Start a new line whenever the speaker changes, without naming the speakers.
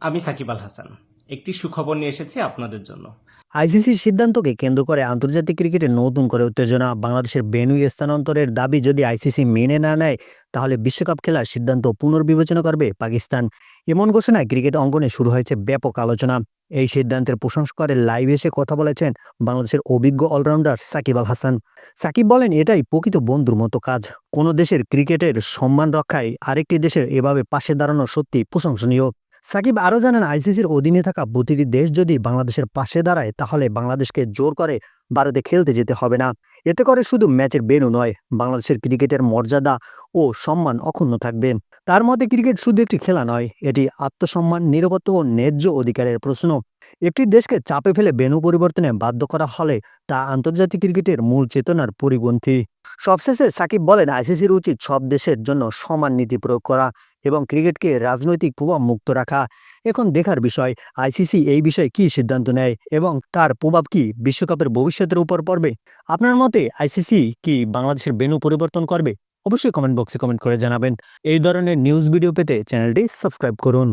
আমি সাকিব আল হাসান। একটি সুখবর নিয়ে এসেছি আপনাদের জন্য।
আইসিসির সিদ্ধান্তকে কেন্দ্র করে আন্তর্জাতিক ক্রিকেটে নতুন করে উত্তেজনা, বাংলাদেশের বেনু স্থানান্তরের দাবি যদি আইসিসি মেনে না নেয়, তাহলে বিশ্বকাপ খেলার সিদ্ধান্ত পুনর্বিবেচনা করবে পাকিস্তান। এমন ঘোষণায় ক্রিকেট অঙ্গনে শুরু হয়েছে ব্যাপক আলোচনা। এই সিদ্ধান্তের প্রশংসা করে লাইভ এসে কথা বলেছেন বাংলাদেশের অভিজ্ঞ অলরাউন্ডার সাকিব আল হাসান। সাকিব বলেন, এটাই প্রকৃত বন্ধুর মতো কাজ। কোনো দেশের ক্রিকেটের সম্মান রক্ষায় আরেকটি দেশের এভাবে পাশে দাঁড়ানো সত্যি প্রশংসনীয়। সাকিব আরও জানান, আইসিসির অধীনে থাকা প্রতিটি দেশ যদি বাংলাদেশের পাশে দাঁড়ায়, তাহলে বাংলাদেশকে জোর করে ভারতে খেলতে যেতে হবে না। এতে করে শুধু ম্যাচের বেনু নয়, বাংলাদেশের ক্রিকেটের মর্যাদা ও সম্মান অক্ষুণ্ণ থাকবে। তার মতে, ক্রিকেট শুধু একটি খেলা নয়, এটি আত্মসম্মান, নিরাপত্তা ও ন্যায্য অধিকারের প্রশ্ন। একটি দেশকে চাপে ফেলে বেনু পরিবর্তনে বাধ্য করা হলে তা আন্তর্জাতিক ক্রিকেটের মূল চেতনার পরিপন্থী। সবশেষে সাকিব বলেন, আইসিসির উচিত সব দেশের জন্য সমান নীতি প্রয়োগ করা এবং ক্রিকেটকে রাজনৈতিক প্রভাব মুক্ত রাখা। এখন দেখার বিষয়, আইসিসি এই বিষয়ে কি সিদ্ধান্ত নেয় এবং তার প্রভাব কি বিশ্বকাপের ভবিষ্যতের উপর পড়বে? আপনার মতে আইসিসি কি বাংলাদেশের বেনু পরিবর্তন করবে? অবশ্যই কমেন্ট বক্সে কমেন্ট করে জানাবেন। এই ধরনের নিউজ ভিডিও পেতে চ্যানেলটি সাবস্ক্রাইব করুন।